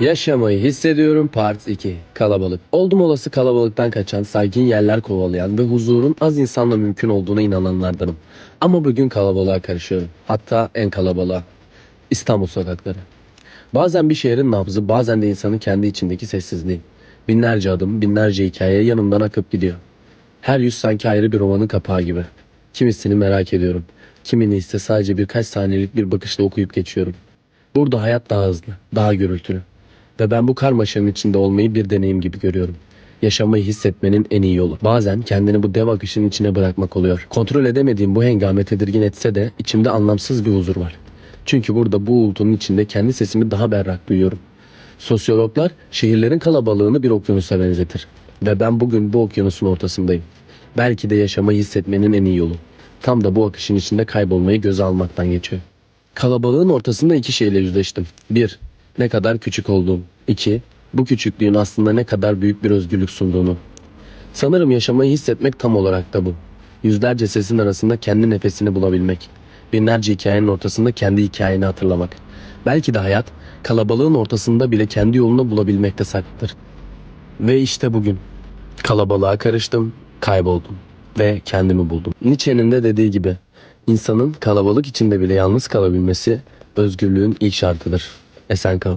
Yaşamayı hissediyorum part 2. Kalabalık. Oldum olası kalabalıktan kaçan, sakin yerler kovalayan ve huzurun az insanla mümkün olduğuna inananlardanım. Ama bugün kalabalığa karışıyorum. Hatta en kalabalığa. İstanbul sokakları. Bazen bir şehrin nabzı, bazen de insanın kendi içindeki sessizliği. Binlerce adım, binlerce hikaye yanımdan akıp gidiyor. Her yüz sanki ayrı bir romanın kapağı gibi. Kimisini merak ediyorum. Kimini ise sadece birkaç saniyelik bir bakışla okuyup geçiyorum. Burada hayat daha hızlı, daha gürültülü. Ve ben bu karmaşanın içinde olmayı bir deneyim gibi görüyorum. Yaşamayı hissetmenin en iyi yolu. Bazen kendini bu dev akışın içine bırakmak oluyor. Kontrol edemediğim bu hengame tedirgin etse de içimde anlamsız bir huzur var. Çünkü burada bu uğultunun içinde kendi sesimi daha berrak duyuyorum. Sosyologlar şehirlerin kalabalığını bir okyanusa benzetir. Ve ben bugün bu okyanusun ortasındayım. Belki de yaşamayı hissetmenin en iyi yolu. Tam da bu akışın içinde kaybolmayı göze almaktan geçiyor. Kalabalığın ortasında iki şeyle yüzleştim. Bir, ne kadar küçük olduğum. İki, bu küçüklüğün aslında ne kadar büyük bir özgürlük sunduğunu. Sanırım yaşamayı hissetmek tam olarak da bu. Yüzlerce sesin arasında kendi nefesini bulabilmek. Binlerce hikayenin ortasında kendi hikayeni hatırlamak. Belki de hayat kalabalığın ortasında bile kendi yolunu bulabilmekte saklıdır. Ve işte bugün kalabalığa karıştım, kayboldum ve kendimi buldum. Nietzsche'nin de dediği gibi insanın kalabalık içinde bile yalnız kalabilmesi özgürlüğün ilk şartıdır. ah